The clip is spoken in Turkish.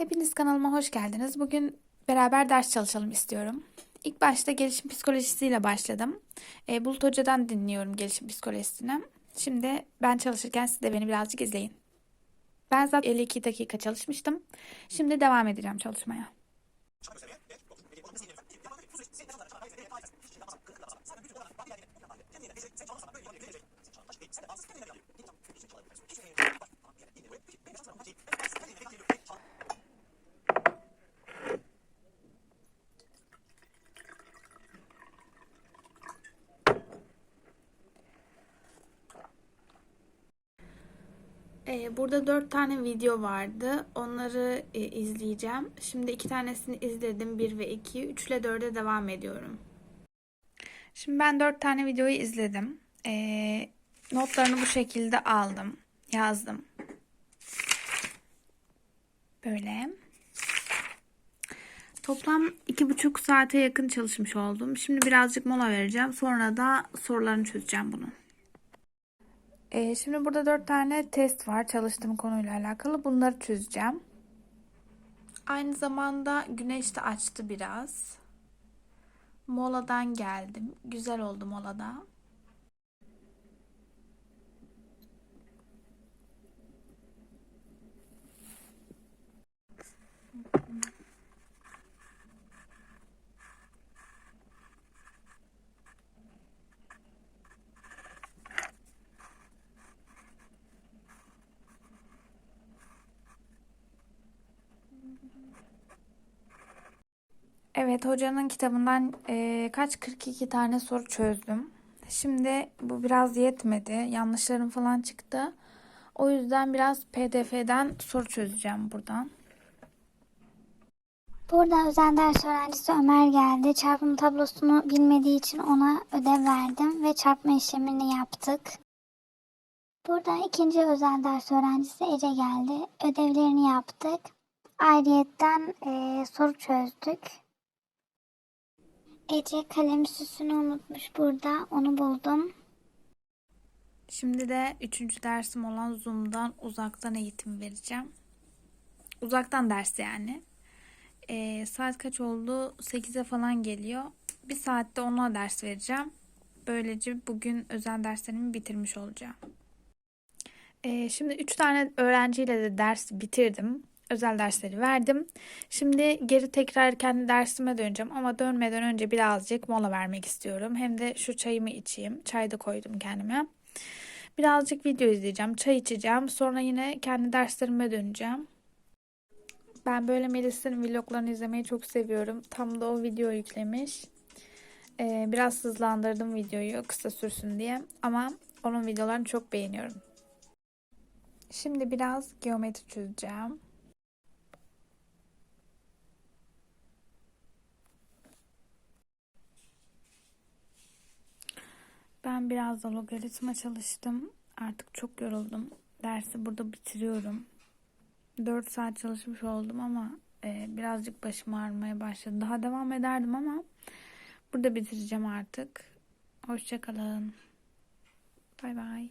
Hepiniz kanalıma hoş geldiniz. Bugün beraber ders çalışalım istiyorum. İlk başta gelişim psikolojisiyle başladım. E, Bulut Hoca'dan dinliyorum gelişim psikolojisini. Şimdi ben çalışırken siz de beni birazcık izleyin. Ben zaten 52 dakika çalışmıştım. Şimdi devam edeceğim çalışmaya. Ee, burada dört tane video vardı. Onları e, izleyeceğim. Şimdi iki tanesini izledim. Bir ve iki. Üç ile dörde devam ediyorum. Şimdi ben dört tane videoyu izledim. Ee, notlarını bu şekilde aldım. Yazdım. Böyle. Toplam iki buçuk saate yakın çalışmış oldum. Şimdi birazcık mola vereceğim. Sonra da sorularını çözeceğim bunun. Ee, şimdi burada dört tane test var çalıştığım konuyla alakalı. Bunları çözeceğim. Aynı zamanda güneş de açtı biraz. Moladan geldim. Güzel oldu molada. Evet, hocanın kitabından eee, kaç 42 tane soru çözdüm. Şimdi bu biraz yetmedi. Yanlışlarım falan çıktı. O yüzden biraz PDF'den soru çözeceğim buradan. Burada özel ders öğrencisi Ömer geldi. Çarpım tablosunu bilmediği için ona ödev verdim ve çarpma işlemini yaptık. Burada ikinci özel ders öğrencisi Ece geldi. Ödevlerini yaptık. Ayrıyetten eee, soru çözdük. Ece kalem süsünü unutmuş burada. Onu buldum. Şimdi de üçüncü dersim olan Zoom'dan uzaktan eğitim vereceğim. Uzaktan ders yani. Eee, saat kaç oldu? 8'e falan geliyor. Bir saatte ona ders vereceğim. Böylece bugün özel derslerimi bitirmiş olacağım. Ee, şimdi 3 tane öğrenciyle de ders bitirdim. Özel dersleri verdim. Şimdi geri tekrar kendi dersime döneceğim ama dönmeden önce birazcık mola vermek istiyorum. Hem de şu çayımı içeyim. Çay da koydum kendime. Birazcık video izleyeceğim, çay içeceğim. Sonra yine kendi derslerime döneceğim. Ben böyle Melis'in vloglarını izlemeyi çok seviyorum. Tam da o video yüklemiş. Ee, biraz hızlandırdım videoyu kısa sürsün diye. Ama onun videolarını çok beğeniyorum. Şimdi biraz geometri çözeceğim. Ben biraz da logaritma çalıştım. Artık çok yoruldum. Dersi burada bitiriyorum. 4 saat çalışmış oldum ama e, birazcık başım ağrımaya başladı. Daha devam ederdim ama burada bitireceğim artık. Hoşçakalın. Bay bay.